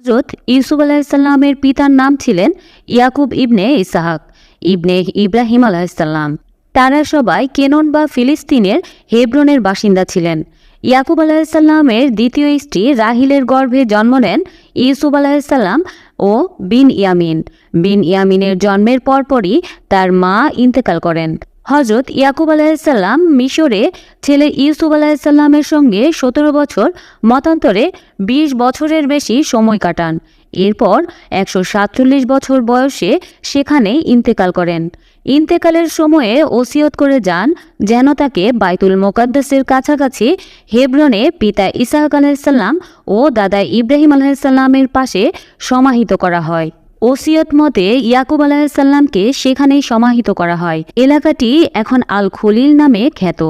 হজরত ইউসুফ আলাহিসাল্লামের পিতার নাম ছিলেন ইয়াকুব ইবনে ইসাহাক ইবনে ইব্রাহিম আলাহিসাল্লাম তারা সবাই কেনন বা ফিলিস্তিনের হেব্রনের বাসিন্দা ছিলেন। ইয়াকুব আলাহিসাল্লামের দ্বিতীয় স্ত্রী রাহিলের গর্ভে জন্ম নেন ইউসুফ আলাহিসাল্লাম ও বিন ইয়ামিন। বিন ইয়ামিনের জন্মের পরপরই তার মা ইন্তেকাল করেন। হজরত ইয়াকুব আলাহিসাল্লাম মিশরে ছেলে ইউসুফ আলাহিসাল্লামের সঙ্গে সতেরো বছর মতান্তরে বিশ বছরের বেশি সময় কাটান। এরপর একশো সাতচল্লিশ বছর বয়সে সেখানে ইন্তেকাল করেন। ইন্তেকালের সময়ে ওসিয়ত করে যান যেন তাকে বাইতুল মোকাদ্দাসের কাছাকাছি হেব্রনে পিতা ইসাহাক আলাহিসাল্লাম ও দাদা ইব্রাহিম আলাহিসাল্লামের পাশে সমাহিত করা হয়। ওসিয়ত মতে ইয়াকুব আলাহিসাল্লামকে সেখানেই সমাহিত করা হয়। এলাকাটি এখন আল খলিল নামে খ্যাত।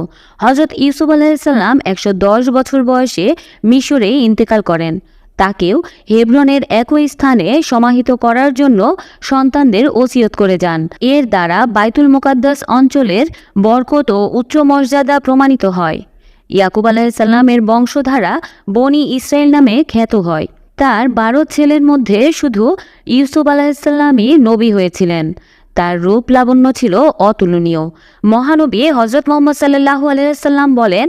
হজরত ইউসুফ আলাহিসাল্লাম একশো দশ বছর বয়সে মিশরে ইন্তেকাল করেন। তাকেও হেব্রনের একই স্থানে সমাহিত করার জন্য সন্তানদের ওসিয়ত করে যান। এর দ্বারা বাইতুল মোকাদ্দাস অঞ্চলের বরকত ও উচ্চ মর্যাদা প্রমাণিত হয়। ইয়াকুব আলাহিসাল্লামের বংশধারা বনি ইসরায়েল নামে খ্যাত হয়। তার বারো ছেলের মধ্যে শুধু ইউসুফ আলাহিসাল্লামই নবী হয়েছিলেন। তার রূপ লাবণ্য ছিল অতুলনীয়। মহানবী হজরত মোহাম্মদ সাল্লাহু আলাইসাল্লাম বলেন,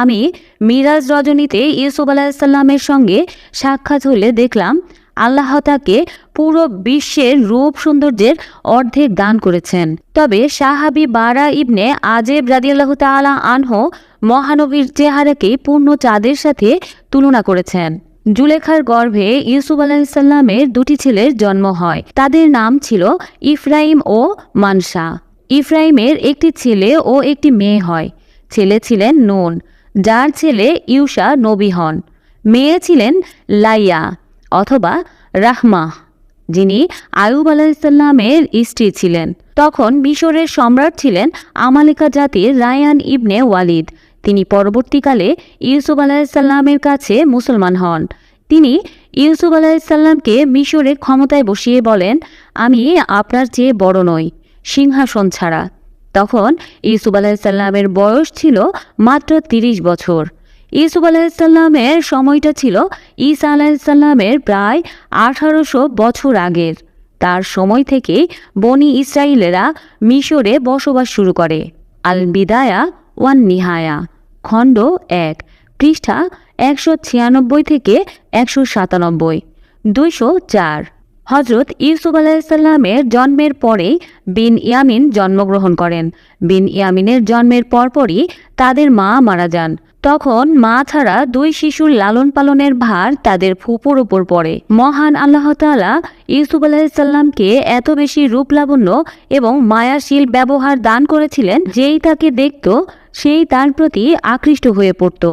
আমি মিরাজ রজনীতে ইউসুফ আলাহিসাল্লামের সঙ্গে সাক্ষাৎ হলে দেখলাম, আল্লাহ তাকে পুরো বিশ্বের রূপ সৌন্দর্যের অর্ধেক দান করেছেন। তবে সাহাবি বারা ইবনে আজেব রাদিয়াল্লাহ তাআলা আনহ মহানবীর চেহারাকে পূর্ণ চাঁদের সাথে তুলনা করেছেন। জুলেখার গর্ভে ইউসুফ আলাহিসাল্লামের দুটি ছেলের জন্ম হয়। তাদের নাম ছিল ইফরাইম ও মানসা। ইফরাইমের একটি ছেলে ও একটি মেয়ে হয়। ছেলে ছিলেন নুন, যার ছেলে ইউসা নবী হন। মেয়ে ছিলেন লাইয়া অথবা রাহমা, যিনি আয়ুব আলাহিসাল্লামের স্ত্রী ছিলেন। তখন মিশরের সম্রাট ছিলেন আমালিকা জাতির রায়ান ইবনে ওয়ালিদ তিনি পরবর্তীকালে ইউসুফ আলাহিসাল্লামের কাছে মুসলমান হন। তিনি ইউসুফ আলাহিসাল্লামকে মিশরে ক্ষমতায় বসিয়ে বলেন, আমি আপনার চেয়ে বড় নই, সিংহাসন ছাড়া। তখন ইউসুফ আলাহিসাল্লামের বয়স ছিল মাত্র তিরিশ বছর। ইউসুফ আলাহিসাল্লামের সময়টা ছিল ঈসা আলাহিসাল্লামের প্রায় আঠারোশো বছর আগের। তার সময় থেকে বনি ইসরায়েলেরা মিশরে বসবাস শুরু করে। আল বিদায়া ওয়ান নিহায়া খণ্ড এক, পৃষ্ঠা একশো ছিয়ানব্বই থেকে একশো সাতানব্বই, দুইশো চার। হজরত ইউসুফ আলাহিসাল্লামের জন্মের পরেই বিন ইয়ামিন জন্মগ্রহণ করেন। বিন ইয়ামিনের জন্মের পরপরই তাদের মা মারা যান। তখন মা ছাড়া দুই শিশুর লালন পালনের ভার তাদের ফুপুর উপর পড়ে। মহান আল্লাহ তাআলা ইউসুফ আলাহিসাল্লামকে এত বেশি রূপ লাবণ্য এবং মায়াশীল ব্যবহার দান করেছিলেন যেই তাকে দেখত সেই তার প্রতি আকৃষ্ট হয়ে পড়ত।